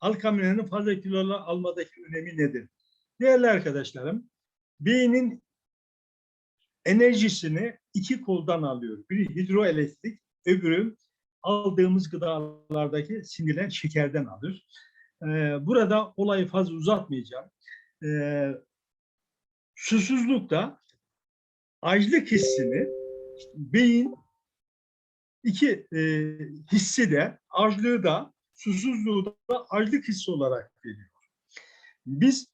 alkamilerin fazla kilo almadaki önemi nedir? Değerli arkadaşlarım, beynin enerjisini iki koldan alıyor. Biri hidroelektrik, öbürü aldığımız gıdalardaki sindirilen şekerden alır. Ee, burada olayı fazla uzatmayacağım. Ee, susuzlukta açlık hissini beyin iki e, hissi de açlığı da susuzluğu da açlık hissi olarak veriyor. Biz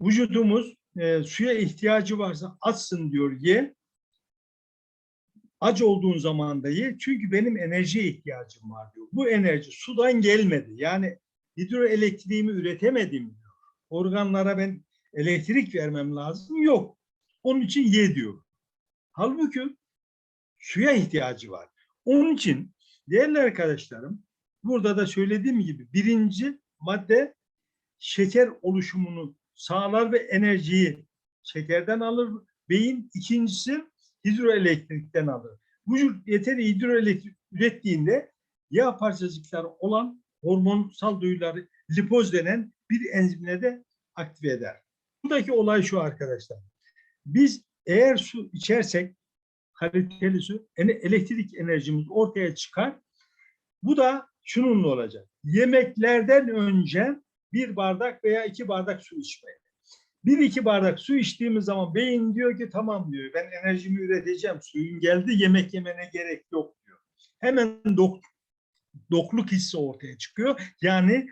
vücudumuz e, suya ihtiyacı varsa açsın diyor ye. Aç olduğun zaman da ye. Çünkü benim enerjiye ihtiyacım var diyor. Bu enerji sudan gelmedi. Yani hidroelektriğimi üretemedim diyor. Organlara ben elektrik vermem lazım. Yok. Onun için ye diyor. Halbuki suya ihtiyacı var. Onun için değerli arkadaşlarım burada da söylediğim gibi birinci madde şeker oluşumunu sağlar ve enerjiyi şekerden alır. Beyin ikincisi hidroelektrikten alır. Vücut yeteri hidroelektrik ürettiğinde yağ parçacıkları olan hormonsal duyuları lipoz denen bir enzimle de aktive eder. Buradaki olay şu arkadaşlar. Biz eğer su içersek kaliteli su elektrik enerjimiz ortaya çıkar. Bu da şununla olacak. Yemeklerden önce bir bardak veya iki bardak su içmek. Bir iki bardak su içtiğimiz zaman beyin diyor ki tamam diyor ben enerjimi üreteceğim suyun geldi yemek yemene gerek yok diyor. Hemen dok, dokluk hissi ortaya çıkıyor. Yani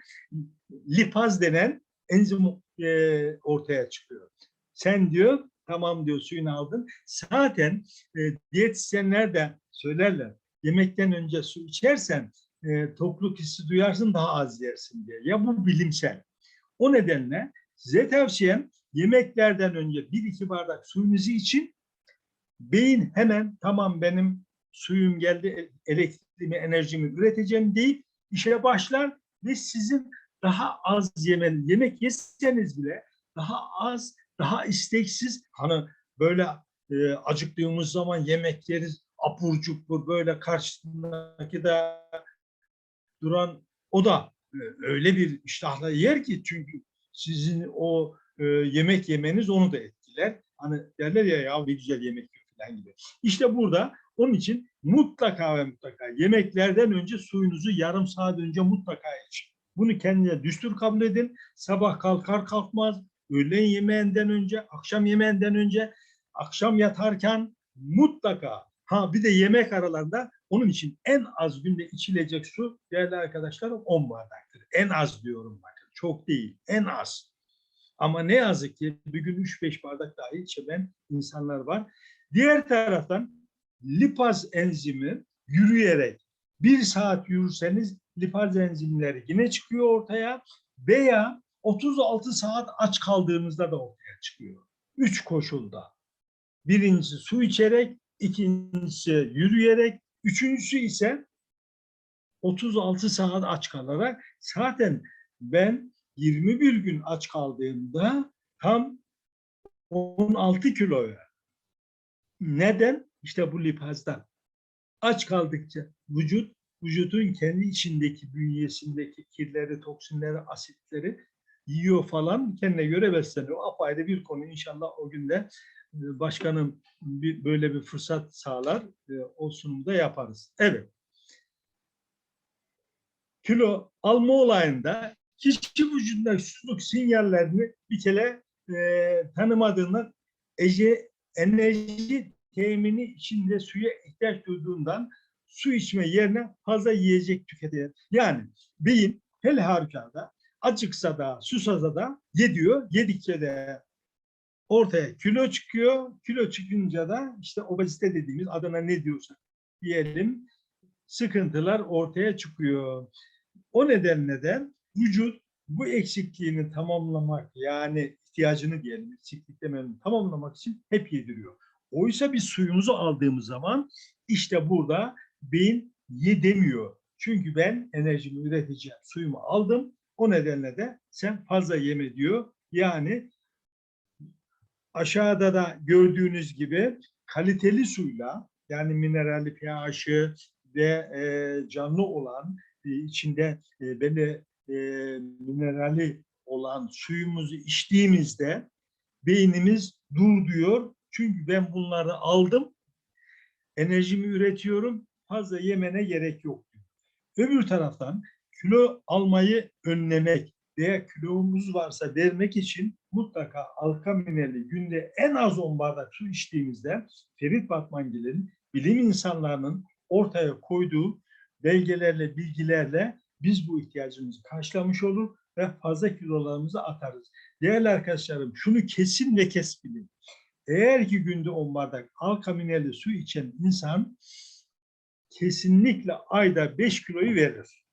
lipaz denen enzim e, ortaya çıkıyor. Sen diyor tamam diyor suyunu aldın. Zaten e, diyetisyenler de söylerler yemekten önce su içersen e, tokluk hissi duyarsın daha az yersin diye. Ya bu bilimsel. O nedenle size tavsiyem yemeklerden önce bir iki bardak suyunuzu için beyin hemen tamam benim suyum geldi elektriğimi enerjimi üreteceğim deyip işe başlar ve sizin daha az yemen yemek yeseniz bile daha az daha isteksiz hani böyle e, acıktığımız zaman yemek yeriz apur cupur böyle karşısındaki de duran o da e, öyle bir iştahla yer ki çünkü sizin o e, yemek yemeniz onu da etkiler. Hani derler ya ya ne güzel yemek yiyor falan gibi. İşte burada onun için mutlaka ve mutlaka yemeklerden önce suyunuzu yarım saat önce mutlaka için. Bunu kendine düstur kabul edin. Sabah kalkar kalkmaz, öğlen yemeğinden önce, akşam yemeğinden önce, akşam yatarken mutlaka ha bir de yemek aralarında onun için en az günde içilecek su değerli arkadaşlarım 10 bardaktır. En az diyorum bakın. Çok değil. En az. Ama ne yazık ki bir gün 3-5 bardak dahi içemeyen insanlar var. Diğer taraftan lipaz enzimi yürüyerek bir saat yürürseniz lipaz enzimleri yine çıkıyor ortaya veya 36 saat aç kaldığınızda da ortaya çıkıyor. Üç koşulda. Birincisi su içerek, ikincisi yürüyerek, üçüncüsü ise 36 saat aç kalarak zaten ben 21 gün aç kaldığımda tam 16 kiloya. Neden? İşte bu lipazdan. Aç kaldıkça vücut, vücudun kendi içindeki bünyesindeki kirleri, toksinleri, asitleri yiyor falan kendine göre besleniyor. Apayrı bir konu inşallah o günde başkanım bir, böyle bir fırsat sağlar. E, O sunumda yaparız. Evet. Kilo alma olayında kişi vücudundaki susuzluk sinyallerini bir kere e, tanımadığından ece, enerji temini içinde suya ihtiyaç duyduğundan su içme yerine fazla yiyecek tüketiyor. Yani beyin hele halükarda acıksa da susasa da yediyor. Yedikçe de ortaya kilo çıkıyor. Kilo çıkınca da işte obezite dediğimiz adına ne diyorsak diyelim sıkıntılar ortaya çıkıyor. O nedenle de vücut bu eksikliğini tamamlamak yani ihtiyacını diyelim eksiklik demeyelim tamamlamak için hep yediriyor. Oysa biz suyumuzu aldığımız zaman işte burada beyin ye demiyor. Çünkü ben enerjimi üreteceğim. Suyumu aldım. O nedenle de sen fazla yeme diyor. Yani aşağıda da gördüğünüz gibi kaliteli suyla yani mineralli pH'ı ve e, canlı olan e, içinde e, belli e, minerali olan suyumuzu içtiğimizde beynimiz dur diyor. Çünkü ben bunları aldım, enerjimi üretiyorum, fazla yemene gerek yok. Öbür taraftan kilo almayı önlemek veya kilomuz varsa vermek için mutlaka alka minerali günde en az 10 bardak su içtiğimizde Ferit Batmangil'in bilim insanlarının ortaya koyduğu belgelerle, bilgilerle biz bu ihtiyacımızı karşılamış olur ve fazla kilolarımızı atarız. Değerli arkadaşlarım şunu kesin ve kes bilin. Eğer ki günde 10 bardak alka minerali su içen insan kesinlikle ayda 5 kiloyu verir.